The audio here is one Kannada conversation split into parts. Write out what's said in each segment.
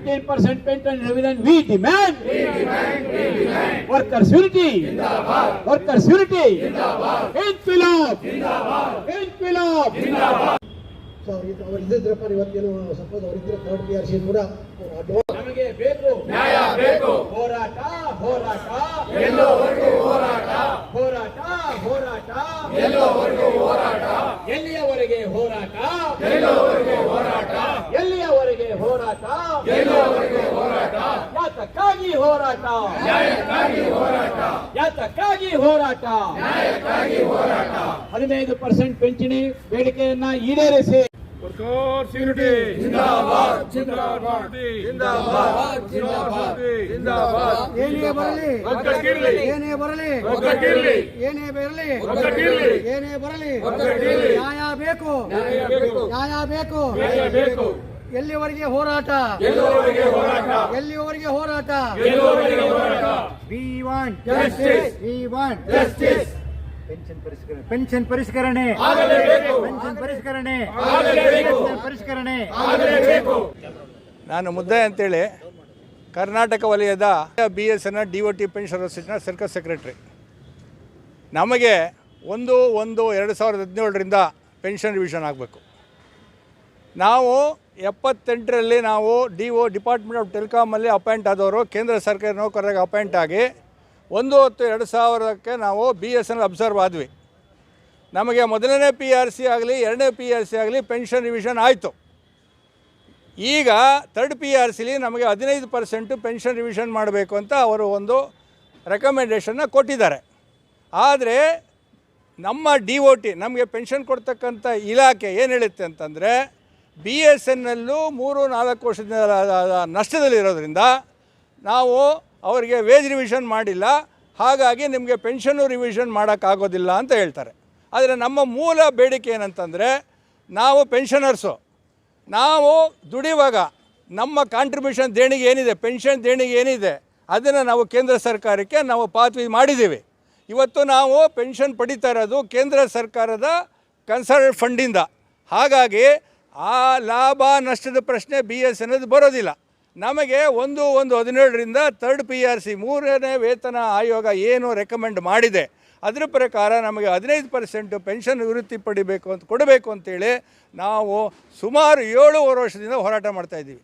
15% pension revision we demand. Workers unity. Workers unity. Inquilab. Inquilab. So ಇದು ಅವ್ರು ಇದ್ದಿದ್ರಪ್ಪ ಇವತ್ತೇನು ಸಪೋಸ್ ಅವರಿದ್ರೆ ಥರ್ಡ್ ಪಿ ಆರ್ ಸಿ ಕೂಡ ನಮಗೆ ಬೇಕು ನ್ಯಾಯ ಬೇಕು ಹೋರಾಟ ಹೋರಾಟ ಎಲ್ಲೋವರೆಗೂ ಹೋರಾಟ ಎಲ್ಲಿಯವರೆಗೆ ಹೋರಾಟ ಎಲ್ಲೋವರೆಗೆ ಹೋರಾಟ ಎಲ್ಲಿಯವರೆಗೆ ಹೋರಾಟ ಎಲ್ಲೋವರೆಗೆ ಹೋರಾಟ ಯಾತಕ್ಕಾಗಿ ಹೋರಾಟ. ನ್ಯಾಯಕ್ಕಾಗಿ ಹೋರಾಟ. ಯಾತಕ್ಕಾಗಿ ಹೋರಾಟ? ನ್ಯಾಯಕ್ಕಾಗಿ ಹೋರಾಟ. ಹದಿನೈದು ಪರ್ಸೆಂಟ್ ಪಿಂಚಣಿ ಬೇಡಿಕೆಯನ್ನ ಈಡೇರಿಸಿ. ವರ್ಕರ್ಸ್ ಯೂನಿಟಿ ಜಿಂದಾಬಾದ್. ಜಿಂದಾಬಾದ್. ಜಿಂದಾಬಾದ್. ಜಿಂದಾಬಾದ್. ಜಿಂದಾಬಾದ್. ಏನೇ ಬರಲಿ. ಏನೇ ಬರಲಿ. ಏನೇ ಬರಲಿ. ಏನೇ ಬರಲಿ. ನ್ಯಾಯ ಬೇಕು. ನ್ಯಾಯ ಬೇಕು. ಎಲ್ಲಿವರೆಗೆ ಹೋರಾಟ? ಎಲ್ಲಿಯವರೆಗೆ ಹೋರಾಟ? ಎಲ್ಲಿವರೆಗೆ ಹೋರಾಟ? ಎಲ್ಲೋವರೆಗೆ ಹೋರಾಟ? We want. We want justice pension ಪರಿಷ್ಕರಣೆ. ಪೆನ್ಷನ್ ಪರಿಷ್ಕರಣೆ. ಆಗಲೇಬೇಕು ಪೆನ್ಷನ್ ಪರಿಷ್ಕರಣೆ. ಆಗಲೇಬೇಕು ಪರಿಷ್ಕರಣೆ. ಆಗಲೇಬೇಕು ನಾನು ಮುದ್ದೆ ಅಂತೇಳಿ ಕರ್ನಾಟಕ ವಲಯದ B S N D O T pension association circle secretary ನಮಗೆ ಒಂದು ಒಂದು ಎರಡು ಸಾವಿರದ ಹದಿನೇಳರಿಂದ ಪೆನ್ಷನ್ ರಿವಿಷನ್ ಆಗಬೇಕು. ನಾವು ಎಪ್ಪತ್ತೆಂಟರಲ್ಲಿ ನಾವು ಡಿ ಒ ಡಿಪಾರ್ಟ್ಮೆಂಟ್ ಆಫ್ ಟೆಲಿಕಾಮಲ್ಲಿ ಅಪಾಯಿಂಟ್ ಆದವರು, ಕೇಂದ್ರ ಸರ್ಕಾರಿ ನೌಕರರಿಗೆ ಅಪಾಯಿಂಟ್ ಆಗಿ ಒಂದು ಹೊತ್ತು ಎರಡು ಸಾವಿರಕ್ಕೆ ನಾವು ಬಿ ಎಸ್ ಎನ್ ಅಬ್ಸರ್ವ್ ಆದ್ವಿ. ನಮಗೆ ಮೊದಲನೇ ಪಿ ಆರ್ ಸಿ ಆಗಲಿ, ಎರಡನೇ ಪಿ ಆರ್ ಸಿ ಆಗಲಿ ಪೆನ್ಷನ್ ರಿವಿಷನ್ ಆಯಿತು. ಈಗ ತರ್ಡ್ ಪಿ ಆರ್ ಸಿಲಿ ನಮಗೆ ಹದಿನೈದು ಪರ್ಸೆಂಟು ಪೆನ್ಷನ್ ರಿವಿಷನ್ ಮಾಡಬೇಕು ಅಂತ ಅವರು ಒಂದು ರೆಕಮೆಂಡೇಷನ್ನ ಕೊಟ್ಟಿದ್ದಾರೆ. ಆದರೆ ನಮ್ಮ ಡಿ ಒ ಟಿ, ನಮಗೆ ಪೆನ್ಷನ್ ಕೊಡ್ತಕ್ಕಂಥ ಇಲಾಖೆ ಏನು ಹೇಳುತ್ತೆ ಅಂತಂದರೆ ಬಿ ಎಸ್ ಎನ್ನಲ್ಲೂ ಮೂರು, ನಾಲ್ಕು ವರ್ಷದಿಂದ ನಷ್ಟದಲ್ಲಿರೋದ್ರಿಂದ ನಾವು ಅವರಿಗೆ ವೇಜ್ ರಿವಿಷನ್ ಮಾಡಿಲ್ಲ. ಹಾಗಾಗಿ ನಿಮಗೆ ಪೆನ್ಷನ್ನು ರಿವಿಷನ್ ಮಾಡೋಕ್ಕಾಗೋದಿಲ್ಲ ಅಂತ ಹೇಳ್ತಾರೆ. ಆದರೆ ನಮ್ಮ ಮೂಲ ಬೇಡಿಕೆ ಏನಂತಂದರೆ ನಾವು ಪೆನ್ಷನರ್ಸು ನಾವು ದುಡಿಯುವಾಗ ನಮ್ಮ ಕಾಂಟ್ರಿಬ್ಯೂಷನ್ ದೇಣಿಗೆ ಏನಿದೆ ಪೆನ್ಷನ್ ದೇಣಿಗೆ ಏನಿದೆ, ಅದನ್ನು ನಾವು ಕೇಂದ್ರ ಸರ್ಕಾರಕ್ಕೆ ನಾವು ಪಾತ್ವಿ ಮಾಡಿದ್ದೀವಿ. ಇವತ್ತು ನಾವು ಪೆನ್ಷನ್ ಪಡಿತಾ ಇರೋದು ಕೇಂದ್ರ ಸರ್ಕಾರದ ಕನ್ಸರ್ನ್ ಫಂಡಿಂದ ಹಾಗಾಗಿ ಆ ಲಾಭ, ನಷ್ಟದ ಪ್ರಶ್ನೆ ಬಿ ಎಸ್ ಅನ್ನೋದು ಬರೋದಿಲ್ಲ. ನಮಗೆ ಒಂದು ಒಂದು ಹದಿನೇಳರಿಂದ ತರ್ಡ್ ಪಿ ಆರ್ ಸಿ ಮೂರನೇ ವೇತನ ಆಯೋಗ ಏನು ರೆಕಮೆಂಡ್ ಮಾಡಿದೆ, ಅದರ ಪ್ರಕಾರ ನಮಗೆ ಹದಿನೈದು ಪರ್ಸೆಂಟು ಪೆನ್ಷನ್ ನಿವೃತ್ತಿ ಪಡಿಬೇಕು ಅಂತ ಕೊಡಬೇಕು ಅಂತೇಳಿ ನಾವು ಸುಮಾರು ಏಳೂವರೆ ವರ್ಷದಿಂದ ಹೋರಾಟ ಮಾಡ್ತಾಯಿದ್ದೀವಿ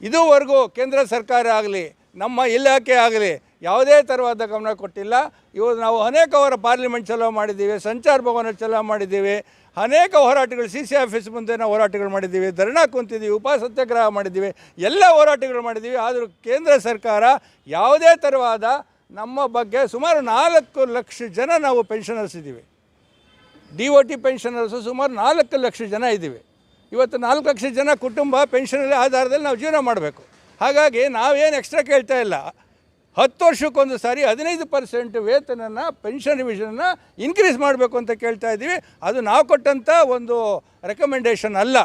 ಇದುವರೆಗೂ ಕೇಂದ್ರ ಸರ್ಕಾರ ಆಗಲಿ, ನಮ್ಮ ಇಲಾಖೆ ಆಗಲಿ ಯಾವುದೇ ಥರವಾದ ಗಮನ ಕೊಟ್ಟಿಲ್ಲ. ಇವತ್ತು ನಾವು ಅನೇಕ ಅವರ ಪಾರ್ಲಿಮೆಂಟ್ ಚಲೋ ಮಾಡಿದ್ದೀವಿ, ಸಂಚಾರ ಭವನ ಚಲೋ ಮಾಡಿದ್ದೀವಿ, ಅನೇಕ ಹೋರಾಟಗಳು, ಸಿ ಸಿ ಆಫೀಸ್ ಮುಂದೆ ನಾವು ಹೋರಾಟಗಳು ಮಾಡಿದ್ದೀವಿ, ಧರಣಾ ಕುಂತಿದ್ದೀವಿ ಉಪ ಸತ್ಯಾಗ್ರಹ ಮಾಡಿದ್ದೀವಿ, ಎಲ್ಲ ಹೋರಾಟಗಳು ಮಾಡಿದ್ದೀವಿ. ಆದರೂ ಕೇಂದ್ರ ಸರ್ಕಾರ ಯಾವುದೇ ಥರವಾದ ನಮ್ಮ ಬಗ್ಗೆ ಸುಮಾರು ನಾಲ್ಕು ಲಕ್ಷ ಜನ ನಾವು ಪೆನ್ಷನರ್ಸ್ ಇದ್ದೀವಿ. ಡಿ ಒ ಟಿ ಪೆನ್ಷನರ್ಸು ಸುಮಾರು ನಾಲ್ಕು ಲಕ್ಷ ಜನ ಇದ್ದೀವಿ. ಇವತ್ತು ನಾಲ್ಕು ಲಕ್ಷ ಜನ ಕುಟುಂಬ ಪೆನ್ಷನಲ್ಲಿ ಆಧಾರದಲ್ಲಿ ನಾವು ಜೀವನ ಮಾಡಬೇಕು. ಹಾಗಾಗಿ ನಾವೇನು ಎಕ್ಸ್ಟ್ರಾ ಕೇಳ್ತಾ ಇಲ್ಲ. ಹತ್ತು ವರ್ಷಕ್ಕೊಂದು ಸಾರಿ ಹದಿನೈದು ಪರ್ಸೆಂಟ್ ವೇತನನ ಪೆನ್ಷನ್ ರಿವಿಷನ್ನ ಇನ್ಕ್ರೀಸ್ ಮಾಡಬೇಕು ಅಂತ ಕೇಳ್ತಾ ಇದ್ದೀವಿ. ಅದು ನಾವು ಕೊಟ್ಟಂಥ ಒಂದು ರೆಕಮೆಂಡೇಷನ್ ಅಲ್ಲ.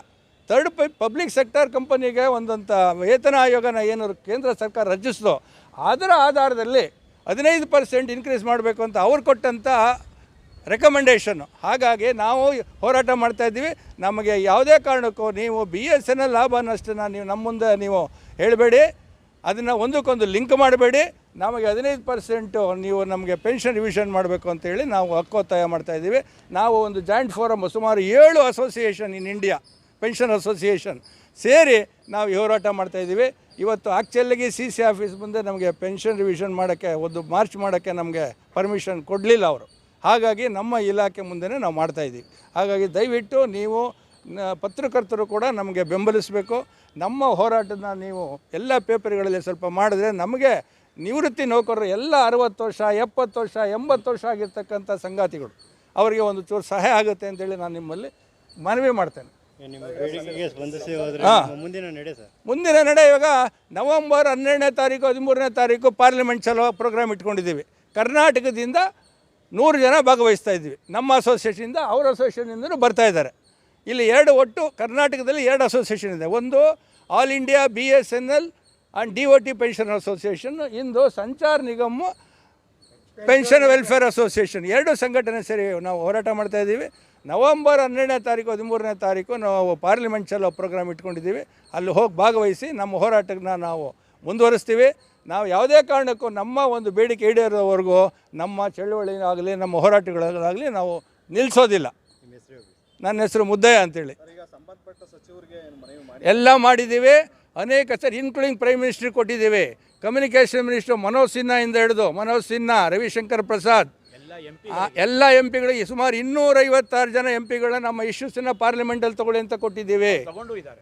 ಥರ್ಡ್ ಪಬ್ಲಿಕ್ ಸೆಕ್ಟರ್ ಕಂಪನಿಗೆ ಒಂದಂಥ ವೇತನ ಆಯೋಗನ ಏನು ಕೇಂದ್ರ ಸರ್ಕಾರ ರಚಿಸಿದೋ, ಅದರ ಆಧಾರದಲ್ಲಿ ಹದಿನೈದು ಪರ್ಸೆಂಟ್ ಇನ್ಕ್ರೀಸ್ ಮಾಡಬೇಕು ಅಂತ ಅವ್ರು ಕೊಟ್ಟಂಥ ರೆಕಮೆಂಡೇಷನ್ನು ಹಾಗಾಗಿ ನಾವು ಹೋರಾಟ ಮಾಡ್ತಾ ಇದ್ದೀವಿ. ನಮಗೆ ಯಾವುದೇ ಕಾರಣಕ್ಕೂ ನೀವು ಬಿ ಎಸ್ ಎನ್ ಎಲ್ ಲಾಭ ನೀವು ನಮ್ಮ ಮುಂದೆ ನೀವು ಹೇಳಬೇಡಿ. ಅದನ್ನು ಒಂದಕ್ಕೊಂದು ಲಿಂಕ್ ಮಾಡಬೇಡಿ. ನಮಗೆ ಹದಿನೈದು ಪರ್ಸೆಂಟು ನೀವು ನಮಗೆ ಪೆನ್ಷನ್ ರಿವಿಷನ್ ಮಾಡಬೇಕು ಅಂತೇಳಿ ನಾವು ಹಕ್ಕೊತ್ತಾಯ ಮಾಡ್ತಾ ಇದ್ದೀವಿ. ನಾವು ಒಂದು ಜಾಯಿಂಟ್ ಫೋರಮ್ ಸುಮಾರು ಏಳು association in India, pension association ಸೇರಿ ನಾವು ಹೋರಾಟ ಮಾಡ್ತಾ ಇದ್ದೀವಿ. ಇವತ್ತು ಆ್ಯಕ್ಚುಲಿಗೆ ಸಿ ಸಿ ಆಫೀಸ್ ಮುಂದೆ ನಮಗೆ ಪೆನ್ಷನ್ ರಿವಿಷನ್ ಮಾಡೋಕ್ಕೆ, ಒಂದು ಮಾರ್ಚ್ ಮಾಡೋಕ್ಕೆ ನಮಗೆ ಪರ್ಮಿಷನ್ ಕೊಡಲಿಲ್ಲ ಅವರು. ಹಾಗಾಗಿ ನಮ್ಮ ಇಲಾಖೆ ಮುಂದೆನೇ ನಾವು ಮಾಡ್ತಾ ಇದ್ದೀವಿ. ಹಾಗಾಗಿ ದಯವಿಟ್ಟು ನೀವು ಪತ್ರಕರ್ತರು ಕೂಡ ನಮಗೆ ಬೆಂಬಲಿಸಬೇಕು. ನಮ್ಮ ಹೋರಾಟನ ನೀವು ಎಲ್ಲ ಪೇಪರ್ಗಳಲ್ಲಿ ಸ್ವಲ್ಪ ಮಾಡಿದ್ರೆ ನಮಗೆ ನಿವೃತ್ತಿ ನೌಕರರು ಎಲ್ಲ ಅರವತ್ತು ವರ್ಷ ಎಪ್ಪತ್ತು ವರ್ಷ ಎಂಬತ್ತು ವರ್ಷ ಆಗಿರ್ತಕ್ಕಂಥ ಸಂಗಾತಿಗಳು. ಅವರಿಗೆ ಒಂದು ಚೂರು ಸಹಾಯ ಆಗುತ್ತೆ ಅಂತೇಳಿ ನಾನು ನಿಮ್ಮಲ್ಲಿ ಮನವಿ ಮಾಡ್ತೇನೆ. ಮುಂದಿನ ನಡೆ ಸರ್? ಮುಂದಿನ ನಡೆ ಇವಾಗ ನವಂಬರ್ ಹನ್ನೆರಡನೇ ತಾರೀಕು ಹದಿಮೂರನೇ ತಾರೀಕು ಪಾರ್ಲಿಮೆಂಟ್ ಚಲೋ ಪ್ರೋಗ್ರಾಮ್ ಇಟ್ಕೊಂಡಿದ್ದೀವಿ. ಕರ್ನಾಟಕದಿಂದ ನೂರು ಜನ ಭಾಗವಹಿಸ್ತಾ ಇದ್ದೀವಿ. ನಮ್ಮ ಅಸೋಸಿಯೇಷನಿಂದ ಅವ್ರ ಅಸೋಸಿಯೇಷನಿಂದಲೂ ಬರ್ತಾ ಇದ್ದಾರೆ. ಇಲ್ಲಿ ಎರಡು ಒಟ್ಟು ಕರ್ನಾಟಕದಲ್ಲಿ ಎರಡು ಅಸೋಸಿಯೇಷನ್ ಇದೆ. ಒಂದು all India B S N L and D O T pension association into Sanchar Nigam pension welfare association ಎರಡು ಸಂಘಟನೆ ಸೇರಿ ನಾವು ಹೋರಾಟ ಮಾಡ್ತಾ ಇದ್ದೀವಿ. ನವಂಬರ್ ಹನ್ನೆರಡನೇ ತಾರೀಕು, ಹದಿಮೂರನೇ ತಾರೀಕು ನಾವು ಪಾರ್ಲಿಮೆಂಟ್ ಚಲೋ ಪ್ರೋಗ್ರಾಮ್ ಇಟ್ಕೊಂಡಿದ್ದೀವಿ. ಅಲ್ಲಿ ಹೋಗಿ ಭಾಗವಹಿಸಿ ನಮ್ಮ ಹೋರಾಟಕ್ಕೆ ನಾವು ಮುಂದುವರಿಸ್ತೀವಿ. ನಾವು ಯಾವುದೇ ಕಾರಣಕ್ಕೂ ನಮ್ಮ ಒಂದು ಬೇಡಿಕೆ ಈಡೇರೋವರೆಗೂ ನಮ್ಮ ಚಳುವಳಿಯಾಗಲಿ ನಮ್ಮ ಹೋರಾಟಗಳಾಗಲಿ ನಾವು ನಿಲ್ಲಿಸೋದಿಲ್ಲ ನನ್ನ ಹೆಸರು ಮುದ್ದಯ್ಯ ಅಂತೇಳಿ. ಎಲ್ಲ ಮಾಡಿದ್ದೀವಿ. ಅನೇಕ ಸರ್ ಇನ್ಕ್ಲೂಡಿಂಗ್ ಪ್ರೈಮ್ ಮಿನಿಸ್ಟ್ರಿಗೆ ಕೊಟ್ಟಿದ್ದೀವಿ. ಕಮ್ಯುನಿಕೇಷನ್ ಮಿನಿಸ್ಟರ್ ಮನೋಜ್ ಇಂದ ಹಿಡಿದು ಮನೋಜ್ ಸಿನ್ಹಾ ರವಿಶಂಕರ್ ಪ್ರಸಾದ್ ಎಲ್ಲ ಎಂ ಪಿಗಳಿಗೆ ಸುಮಾರು ಇನ್ನೂರೈವತ್ತಾರು ಜನ ಎಂ ಪಿಗಳನ್ನ ನಮ್ಮ ಇಶ್ಯೂಸನ್ನ ಪಾರ್ಲಿಮೆಂಟಲ್ಲಿ ತಗೊಳ್ಳಿ ಅಂತ ಕೊಟ್ಟಿದ್ದೀವಿ.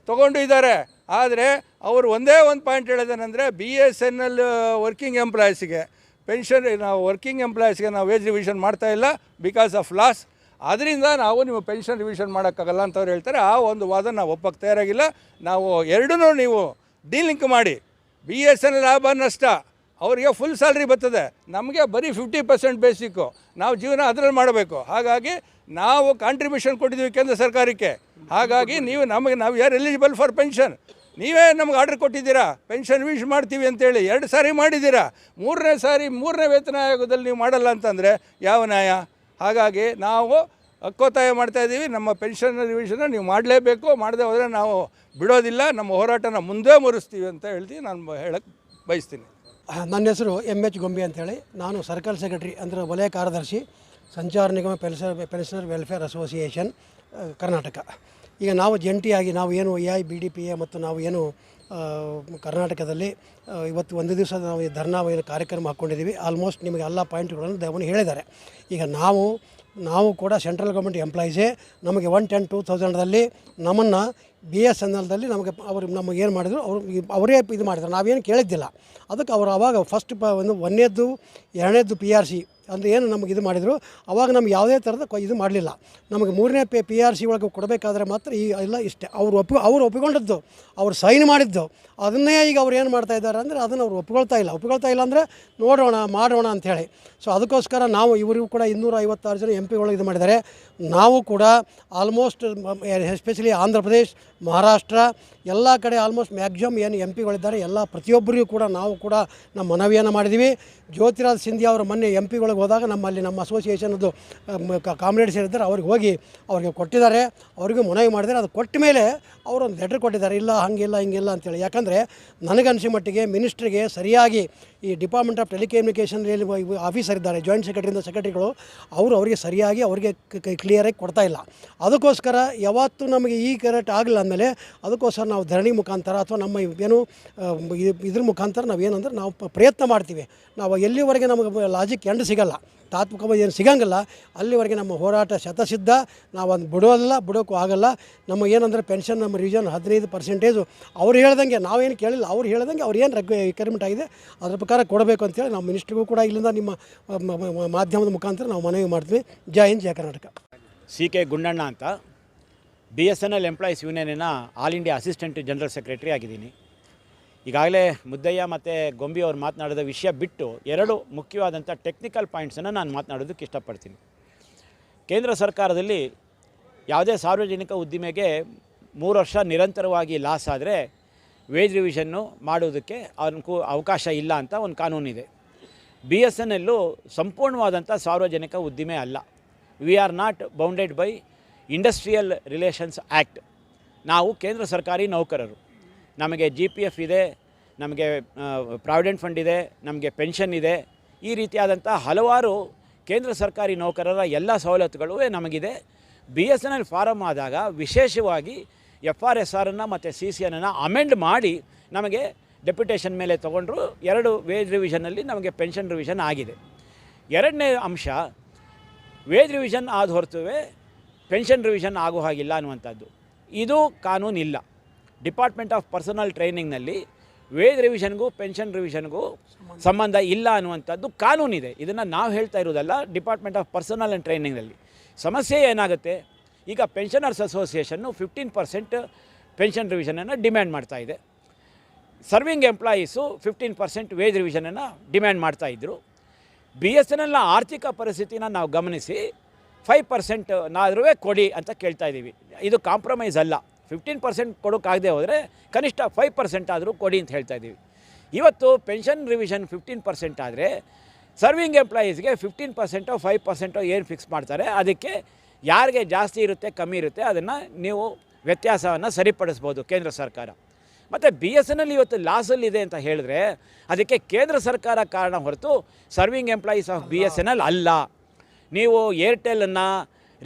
ತಗೊಂಡು ಇದ್ದಾರೆ. ಆದರೆ ಅವರು ಒಂದೇ ಒಂದು point ಹೇಳೋದೇನೆಂದರೆ B S N L working ಎಂಪ್ಲಾಯೀಸ್ಗೆ pension ನಾವು ವರ್ಕಿಂಗ್ ಎಂಪ್ಲಾಯೀಸ್ಗೆ ನಾವು ವೇಜ್ ರಿವಿಷನ್ ಮಾಡ್ತಾ ಇಲ್ಲ ಬಿಕಾಸ್ ಆಫ್ ಲಾಸ್ ಅದರಿಂದ ನಾವು ನಿಮ್ಮ ಪೆನ್ಷನ್ ರಿವಿಷನ್ ಮಾಡೋಕ್ಕಾಗಲ್ಲ ಅಂತ ಅವ್ರು ಹೇಳ್ತಾರೆ, ಆ ಒಂದು ವಾದ ನಾವು ಒಪ್ಪಕ್ಕೆ ತಯಾರಾಗಿಲ್ಲ. ನಾವು ಎರಡೂ ನೀವು ಡೀಲಿಂಕ್ ಮಾಡಿ ಬಿ ಎಸ್ ಎನ್ ಲಾಭ ನಷ್ಟ, ಅವರಿಗೆ ಫುಲ್ ಸ್ಯಾಲ್ರಿ ಬರ್ತದೆ. ನಮಗೆ ಬರೀ ಫಿಫ್ಟಿ ಪರ್ಸೆಂಟ್ ಬೇಸಿಕ್ಕು ನಾವು ಜೀವನ ಅದರಲ್ಲಿ ಮಾಡಬೇಕು. ಹಾಗಾಗಿ ನಾವು ಕಾಂಟ್ರಿಬ್ಯೂಷನ್ ಕೊಟ್ಟಿದ್ದೀವಿ ಕೇಂದ್ರ ಸರ್ಕಾರಕ್ಕೆ. ಹಾಗಾಗಿ ನೀವು ನಮಗೆ, ನಾವು ಯಾರು ಎಲಿಜಿಬಲ್ ಫಾರ್ ಪೆನ್ಷನ್ ನೀವೇ ನಮ್ಗೆ ಆರ್ಡರ್ ಕೊಟ್ಟಿದ್ದೀರಾ? ಪೆನ್ಷನ್ ವಿಶ್ ಮಾಡ್ತೀವಿ ಅಂತೇಳಿ ಎರಡು ಸಾರಿ ಮಾಡಿದ್ದೀರಾ? ಮೂರನೇ ಸಾರಿ, ಮೂರನೇ ವೇತನ ಆಯೋಗದಲ್ಲಿ ನೀವು ಮಾಡಲ್ಲ ಅಂತಂದರೆ ಯಾವ ನ್ಯಾಯ? ಹಾಗಾಗಿ ನಾವು ಹಕ್ಕೊತ್ತಾಯ ಮಾಡ್ತಾ ಇದ್ದೀವಿ. ನಮ್ಮ ಪೆನ್ಷನ್ ರಿವಿಷನ್ ನೀವು ಮಾಡಲೇಬೇಕು. ಮಾಡದೆ ಹೋದರೆ ನಾವು ಬಿಡೋದಿಲ್ಲ. ನಮ್ಮ ಹೋರಾಟನ ಮುಂದೆ ಮುರಿಸ್ತೀವಿ ಅಂತ ಹೇಳ್ತೀವಿ ನಾನು ಹೇಳಕ್ಕೆ ಬಯಸ್ತೀನಿ. ನನ್ನ ಹೆಸರು ಎಂ ಎಚ್ ಗೊಂಬೆ ಅಂತೇಳಿ ನಾನು ಸರ್ಕಲ್ ಸೆಕ್ರೆಟರಿ ಅಂದರೆ ವಲಯ ಕಾರ್ಯದರ್ಶಿ Sanchar Nigam pension pensioner welfare association Karnataka. ಈಗ ನಾವು ಜಂಟಿಯಾಗಿ ನಾವು ಏನು A I, B D P A ಮತ್ತು ನಾವು ಏನು ಕರ್ನಾಟಕದಲ್ಲಿ ಇವತ್ತು ಒಂದು ದಿವಸ ನಾವು ಈ ಧರ್ನಾ ಏನು ಕಾರ್ಯಕ್ರಮ ಹಾಕ್ಕೊಂಡಿದ್ದೀವಿ. ಆಲ್ಮೋಸ್ಟ್ ನಿಮಗೆ ಎಲ್ಲ ಪಾಯಿಂಟ್ಗಳನ್ನು ದಯವನ್ನು ಹೇಳಿದ್ದಾರೆ. ಈಗ ನಾವು ನಾವು ಕೂಡ ಸೆಂಟ್ರಲ್ ಗೌರ್ಮೆಂಟ್ ಎಂಪ್ಲಾಯೀಸೇ, ನಮಗೆ ಒನ್ ಟೆನ್ ಟೂ ತೌಸಂಡಲ್ಲಿ ನಮ್ಮನ್ನು ಬಿ ಎಸ್ ಎನ್ ಎಲ್ದಲ್ಲಿ ನಮಗೆ ಅವರು ನಮಗೆ ಏನು ಮಾಡಿದ್ರು, ಅವರು ಅವರೇ ಇದು ಮಾಡಿದ್ರು. ನಾವೇನು ಕೇಳಿದ್ದಿಲ್ಲ. ಅದಕ್ಕೆ ಅವರು ಅವಾಗ ಫಸ್ಟ್ ಪ ಒಂದು ಒಂದನೇದ್ದು ಎರಡನೇದ್ದು ಪಿ ಆರ್ ಸಿ ಅಂದರೆ ಏನು ನಮಗೆ ಇದು ಮಾಡಿದರು. ಅವಾಗ ನಮ್ಗೆ ಯಾವುದೇ ಥರದ ಇದು ಮಾಡಲಿಲ್ಲ. ನಮಗೆ ಮೂರನೇ ಪಿ ಪಿ ಆರ್ ಸಿ ಒಳಗೆ ಕೊಡಬೇಕಾದ್ರೆ ಮಾತ್ರ ಈ ಎಲ್ಲ ಇಷ್ಟೇ. ಅವ್ರು ಒಪ್ಪಿ, ಅವ್ರು ಒಪ್ಪಿಕೊಂಡಿದ್ದು, ಅವ್ರು ಸೈನ್ ಮಾಡಿದ್ದು. ಅದನ್ನೇ ಈಗ ಅವ್ರು ಏನು ಮಾಡ್ತಾ ಇದ್ದಾರೆ ಅಂದರೆ ಅದನ್ನು ಅವ್ರು ಒಪ್ಕೊಳ್ತಾ ಇಲ್ಲ. ಒಪ್ಕೊಳ್ತಾ ಇಲ್ಲ ಅಂದರೆ ನೋಡೋಣ, ಮಾಡೋಣ ಅಂಥೇಳಿ ಸೊ ಅದಕ್ಕೋಸ್ಕರ ನಾವು ಇವರಿಗೂ ಕೂಡ ಇನ್ನೂರ ಐವತ್ತಾರು ಜನ ಎಂ ಪಿಗಳು ಇದು ಮಾಡಿದ್ದಾರೆ. ನಾವು ಕೂಡ ಆಲ್ಮೋಸ್ಟ್ ಎಸ್ಪೆಷಲಿ ಆಂಧ್ರ ಪ್ರದೇಶ್ महाराष्ट्र ಎಲ್ಲ ಕಡೆ ಆಲ್ಮೋಸ್ಟ್ ಮ್ಯಾಕ್ಸಿಮಮ್ ಏನು ಎಂ ಪಿಗಳಿದ್ದಾರೆ ಎಲ್ಲ ಪ್ರತಿಯೊಬ್ಬರಿಗೂ ಕೂಡ ನಾವು ಕೂಡ ನಮ್ಮ ಮನವಿಯನ್ನು ಮಾಡಿದ್ದೀವಿ ಜ್ಯೋತಿರಾಜ್ ಸಿಂಧಿಯಾ ಅವರು ಮೊನ್ನೆ ಎಂ ಪಿಗಳಿಗೆ ಹೋದಾಗ ನಮ್ಮಲ್ಲಿ ನಮ್ಮ ಅಸೋಸಿಯೇಷನ್ದು ಕಾಮ್ರೇಡ್ಸ್ ಇದ್ದಾರೆ ಅವ್ರಿಗೆ ಹೋಗಿ ಅವ್ರಿಗೆ ಕೊಟ್ಟಿದ್ದಾರೆ. ಅವ್ರಿಗೆ ಮನವಿ ಮಾಡಿದರೆ ಅದು ಕೊಟ್ಟ ಮೇಲೆ ಅವರು ಒಂದು ಲೆಟ್ರ್ ಕೊಟ್ಟಿದ್ದಾರೆ. ಇಲ್ಲ, ಹಂಗಿಲ್ಲ, ಹಿಂಗಿಲ್ಲ ಅಂತೇಳಿ. ಯಾಕಂದರೆ ನನಗನ್ಸಿ ಮಟ್ಟಿಗೆ ಮಿನಿಸ್ಟ್ರಿಗೆ ಸರಿಯಾಗಿ ಈ ಡಿಪಾರ್ಟ್ಮೆಂಟ್ ಆಫ್ ಟೆಲಿಕಮ್ಯುನಿಕೇಷನ್ ಆಫೀಸರ್ ಇದ್ದಾರೆ ಜಾಯಿಂಟ್ ಸೆಕ್ರೆಟರಿಯಿಂದ ಸೆಕ್ರೆಟರಿಗಳು ಅವರು ಅವರಿಗೆ ಸರಿಯಾಗಿ ಅವರಿಗೆ ಕ್ಲಿಯರಾಗಿ ಕೊಡ್ತಾ ಇಲ್ಲ. ಅದಕ್ಕೋಸ್ಕರ ಯಾವತ್ತೂ ನಮಗೆ ಈ ಕರೆಕ್ಟ್ ಆಗಲಿಲ್ಲ ಅಂದಮೇಲೆ ಅದಕ್ಕೋಸ್ಕರ ನಾವು ಧರಣಿ ಮುಖಾಂತರ ಅಥವಾ ನಮ್ಮ ಏನು ಇದ್ರ ಮುಖಾಂತರ ನಾವು ಏನಂದ್ರೆ ನಾವು ಪ್ರಯತ್ನ ಮಾಡ್ತೀವಿ. ನಾವು ಎಲ್ಲಿವರೆಗೆ ನಮಗೆ ಲಾಜಿಕ್ ಎಂಡ್ ಸಿಗಲ್ಲ. ತಾತ್ವಿಕವಾಗಿ ಏನು ಸಿಗಂಗಿಲ್ಲ. ಅಲ್ಲಿವರೆಗೆ ನಮ್ಮ ಹೋರಾಟ ಶತಸಿದ್ಧ. ನಾವು ಅದನ್ನು ಬಿಡೋಲ್ಲ ಬಿಡೋಕ್ಕೂ ಆಗಲ್ಲ. ನಮ್ಮ ಏನಂದರೆ ಪೆನ್ಷನ್ ನಮ್ಮ ರಿವಿಷನ್ ಹದಿನೈದು ಪರ್ಸೆಂಟೇಜು ಅವ್ರು ಹೇಳ್ದಂಗೆ, ನಾವೇನು ಕೇಳಿಲ್ಲ. ಅವ್ರು ಹೇಳ್ದಂಗೆ ಅವ್ರು ಏನು ರಿಕ್ವೈರ್ಮೆಂಟ್ ಆಗಿದೆ, ಅದ್ರ ಪ್ರಕಾರ ಕೊಡಬೇಕು ಅಂತೇಳಿ ನಾವು ಮಿನಿಸ್ಟ್ರಿಗೂ ಕೂಡ ಇಲ್ಲಿಂದ ನಿಮ್ಮ ಮಾಧ್ಯಮದ ಮುಖಾಂತರ ನಾವು ಮನವಿ ಮಾಡ್ತೀವಿ. ಜೈ ಹಿಂದ್ ಜಯ ಕರ್ನಾಟಕ. ಸಿ ಕೆ ಗುಂಡಣ್ಣ ಅಂತ. B S N L employees ಯೂನಿಯನಿನ all India assistant general secretary ಆಗಿದ್ದೀನಿ. ಈಗಾಗಲೇ ಮುದ್ದಯ್ಯ ಮತ್ತು ಗೊಂಬಿ ಅವರು ಮಾತನಾಡಿದ ವಿಷಯ ಬಿಟ್ಟು ಎರಡು ಮುಖ್ಯವಾದಂಥ ಟೆಕ್ನಿಕಲ್ ಪಾಯಿಂಟ್ಸನ್ನು ನಾನು ಮಾತನಾಡೋದಕ್ಕೆ ಇಷ್ಟಪಡ್ತೀನಿ. ಕೇಂದ್ರ ಸರ್ಕಾರದಲ್ಲಿ ಯಾವುದೇ ಸಾರ್ವಜನಿಕ ಉದ್ದಿಮೆಗೆ ಮೂರು ವರ್ಷ ನಿರಂತರವಾಗಿ ಲಾಸ್ ಆದರೆ ವೇಜ್ ರಿವಿಷನ್ನು ಮಾಡೋದಕ್ಕೆ ಅವನು ಅವಕಾಶ ಇಲ್ಲ ಅಂತ ಒಂದು ಕಾನೂನಿದೆ ಬಿ ಎಸ್ ಎನ್ ಎಲ್ಲು ಸಂಪೂರ್ಣವಾದಂಥ ಸಾರ್ವಜನಿಕ ಉದ್ದಿಮೆ ಅಲ್ಲ. We are not bounded by industrial relations act ನಾವು ಕೇಂದ್ರ ಸರ್ಕಾರಿ ನೌಕರರು. ನಮಗೆ ಜಿ ಪಿ ಎಫ್ ಇದೆ, ನಮಗೆ ಪ್ರಾವಿಡೆಂಟ್ ಫಂಡ್ ಇದೆ, ನಮಗೆ ಪೆನ್ಷನ್ ಇದೆ. ಈ ರೀತಿಯಾದಂಥ ಹಲವಾರು ಕೇಂದ್ರ ಸರ್ಕಾರಿ ನೌಕರರ ಎಲ್ಲ ಸವಲತ್ತುಗಳು ನಮಗಿದೆ. B S N L form ಆದಾಗ ವಿಶೇಷವಾಗಿ ಎಫ್ ಆರ್ ಎಸ್ ಆರನ್ನು ಮತ್ತು ಸಿ ಸಿ ಎನನ್ನು ಅಮೆಂಡ್ ಮಾಡಿ ನಮಗೆ ಡೆಪ್ಯುಟೇಷನ್ ಮೇಲೆ ತೊಗೊಂಡ್ರು ಎರಡು ವೇಜ್ ರಿವಿಷನಲ್ಲಿ ನಮಗೆ ಪೆನ್ಷನ್ ರಿವಿಷನ್ ಆಗಿದೆ. ಎರಡನೇ ಅಂಶ ವೇಜ್ ರಿವಿಷನ್ ಆದ ಹೊರತುವೆ ಪೆನ್ಷನ್ ರಿವಿಷನ್ ಆಗೋ ಹಾಗಿಲ್ಲ ಅನ್ನುವಂಥದ್ದು. ಇದು ಕಾನೂನಿಲ್ಲ. ಡಿಪಾರ್ಟ್ಮೆಂಟ್ ಆಫ್ ಪರ್ಸನಲ್ ಟ್ರೈನಿಂಗ್ನಲ್ಲಿ ವೇಜ್ ರಿವಿಷನ್ಗೂ ಪೆನ್ಷನ್ ರಿವಿಷನ್ಗೂ ಸಂಬಂಧ ಇಲ್ಲ ಅನ್ನುವಂಥದ್ದು ಕಾನೂನಿದೆ. ಇದನ್ನು ನಾವು ಹೇಳ್ತಾ ಇರೋದಲ್ಲ ಡಿಪಾರ್ಟ್ಮೆಂಟ್ ಆಫ್ ಪರ್ಸನಲ್ ಆ್ಯಂಡ್ ಟ್ರೈನಿಂಗ್ನಲ್ಲಿ. ಸಮಸ್ಯೆ ಏನಾಗುತ್ತೆ? ಈಗ pensioners association fifteen percent pension ರಿವಿಷನನ್ನು demand ಮಾಡ್ತಾ ಇದೆ. Serving employees fifteen percent wage ರಿವಿಷನನ್ನು demand ಮಾಡ್ತಾ ಇದ್ದರು ಬಿ ಎಸ್ ಎನ್ ಎಲ್ನ ಆರ್ಥಿಕ ಪರಿಸ್ಥಿತಿನ ನಾವು ಗಮನಿಸಿ ಫೈವ್ ಪರ್ಸೆಂಟ್ ನಾದ್ರೂ ಕೊಡಿ ಅಂತ ಕೇಳ್ತಾ ಇದ್ದೀವಿ. ಇದು ಕಾಂಪ್ರಮೈಸ್ ಅಲ್ಲ. ಫಿಫ್ಟೀನ್ ಪರ್ಸೆಂಟ್ ಕೊಡೋಕ್ಕಾಗದೆ ಹೋದರೆ ಕನಿಷ್ಠ ಫೈವ್ ಪರ್ಸೆಂಟ್ ಆದರೂ ಕೊಡಿ ಅಂತ ಹೇಳ್ತಾ ಇದ್ದೀವಿ. ಇವತ್ತು ಪೆನ್ಷನ್ ರಿವಿಷನ್ ಫಿಫ್ಟೀನ್ ಪರ್ಸೆಂಟ್ ಆದರೆ ಸರ್ವಿಂಗ್ ಎಂಪ್ಲಾಯೀಸ್ಗೆ ಫಿಫ್ಟೀನ್ ಪರ್ಸೆಂಟೋ ಫೈವ್ ಪರ್ಸೆಂಟೋ ಏನು ಫಿಕ್ಸ್ ಮಾಡ್ತಾರೆ ಅದಕ್ಕೆ ಯಾರಿಗೆ ಜಾಸ್ತಿ ಇರುತ್ತೆ ಕಮ್ಮಿ ಇರುತ್ತೆ ಅದನ್ನು ನೀವು ವ್ಯತ್ಯಾಸವನ್ನು ಸರಿಪಡಿಸ್ಬೋದು ಕೇಂದ್ರ ಸರ್ಕಾರ. ಮತ್ತು ಬಿ ಎಸ್ ಎನ್ ಎಲ್ ಇವತ್ತು ಲಾಸಲ್ಲಿದೆ ಅಂತ ಹೇಳಿದ್ರೆ ಅದಕ್ಕೆ ಕೇಂದ್ರ ಸರ್ಕಾರ ಕಾರಣ ಹೊರತು serving employees of B S N L ಅಲ್ಲ. ನೀವು ಏರ್ಟೆಲನ್ನು,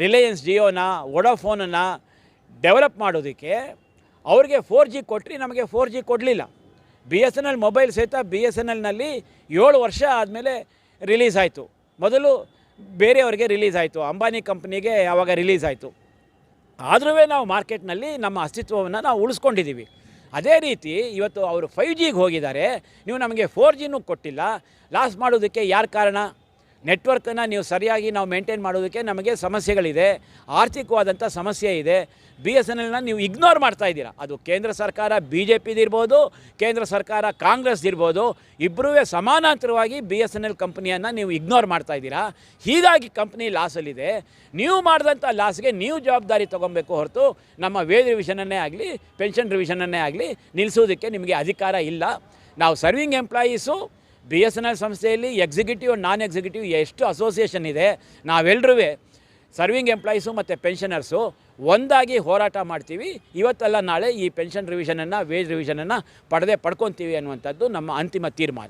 ರಿಲಯನ್ಸ್ ಜಿಯೋನ, ವೊಡಾಫೋನನ್ನು ಡೆವಲಪ್ ಮಾಡೋದಕ್ಕೆ ಅವ್ರಿಗೆ ಫೋರ್ ಜಿ ಕೊಟ್ಟರೆ ನಮಗೆ ಫೋರ್ ಜಿ ಕೊಡಲಿಲ್ಲ. B S N L mobile ಸಹಿತ ಬಿ ಎಸ್ ಎನ್ ಎಲ್ನಲ್ಲಿ ಏಳು ವರ್ಷ ಆದಮೇಲೆ ರಿಲೀಸ್ ಆಯಿತು. ಮೊದಲು ಬೇರೆಯವರಿಗೆ ರಿಲೀಸ್ ಆಯಿತು. ಅಂಬಾನಿ ಕಂಪ್ನಿಗೆ ಯಾವಾಗ ರಿಲೀಸ್ ಆಯಿತು. ಆದರೂ ನಾವು ಮಾರ್ಕೆಟ್ನಲ್ಲಿ ನಮ್ಮ ಅಸ್ತಿತ್ವವನ್ನು ನಾವು ಉಳಿಸ್ಕೊಂಡಿದ್ದೀವಿ. ಅದೇ ರೀತಿ ಇವತ್ತು ಅವರು ಫೈವ್ ಜಿಗೆ ಹೋಗಿದ್ದಾರೆ. ನೀವು ನಮಗೆ ಫೋರ್ ಜಿನೂ ಕೊಟ್ಟಿಲ್ಲ. ಲಾಸ್ ಮಾಡೋದಕ್ಕೆ ಯಾರು ಕಾರಣ? ನೆಟ್ವರ್ಕನ್ನು ನೀವು ಸರಿಯಾಗಿ ನಾವು ಮೇಂಟೈನ್ ಮಾಡೋದಕ್ಕೆ ನಮಗೆ ಸಮಸ್ಯೆಗಳಿದೆ, ಆರ್ಥಿಕವಾದಂಥ ಸಮಸ್ಯೆ ಇದೆ. ಬಿ ಎಸ್ ಎನ್ ಎಲ್ನ ನೀವು ಇಗ್ನೋರ್ ಮಾಡ್ತಾ ಇದ್ದೀರಾ. ಅದು ಕೇಂದ್ರ ಸರ್ಕಾರ ಬಿ ಜೆ ಪಿದಿರ್ಬೋದು ಕೇಂದ್ರ ಸರ್ಕಾರ ಕಾಂಗ್ರೆಸ್ದಿರ್ಬೋದು ಇಬ್ಬರೂ ಸಮಾನಾಂತರವಾಗಿ ಬಿ ಎಸ್ ಎನ್ ಎಲ್ ಕಂಪ್ನಿಯನ್ನು ನೀವು ಇಗ್ನೋರ್ ಮಾಡ್ತಾ ಇದ್ದೀರಾ. ಹೀಗಾಗಿ ಕಂಪ್ನಿ ಲಾಸಲ್ಲಿದೆ ನೀವು ಮಾಡಿದಂಥ ಲಾಸ್ಗೆ ನೀವು ಜವಾಬ್ದಾರಿ ತೊಗೊಬೇಕು ಹೊರತು ನಮ್ಮ ವೇಜ್ ರಿವಿಷನನ್ನೇ ಆಗಲಿ ಪೆನ್ಷನ್ ರಿವಿಷನನ್ನೇ ಆಗಲಿ ನಿಲ್ಲಿಸೋದಕ್ಕೆ ನಿಮಗೆ ಅಧಿಕಾರ ಇಲ್ಲ. ನಾವು serving employees B S N L ಸಂಸ್ಥೆಯಲ್ಲಿ ಎಕ್ಸಿಕ್ಯೂಟಿವ್ ನಾನ್ ಎಕ್ಸಿಕ್ಯೂಟಿವ್ ಎಷ್ಟು ಅಸೋಸಿಯೇಷನ್ ಇದೆ ನಾವೆಲ್ಲರೂ ಸರ್ವಿಂಗ್ ಎಂಪ್ಲಾಯೀಸು ಮತ್ತು ಪೆನ್ಷನರ್ಸು ಒಂದಾಗಿ ಹೋರಾಟ ಮಾಡ್ತೀವಿ. ಇವತ್ತಲ್ಲ ನಾಳೆ ಈ ಪೆನ್ಷನ್ ರಿವಿಷನನ್ನು ವೇಜ್ ರಿವಿಷನನ್ನು ಪಡೆದೇ ಪಡ್ಕೊತೀವಿ ಅನ್ನುವಂಥದ್ದು ನಮ್ಮ ಅಂತಿಮ ತೀರ್ಮಾನ.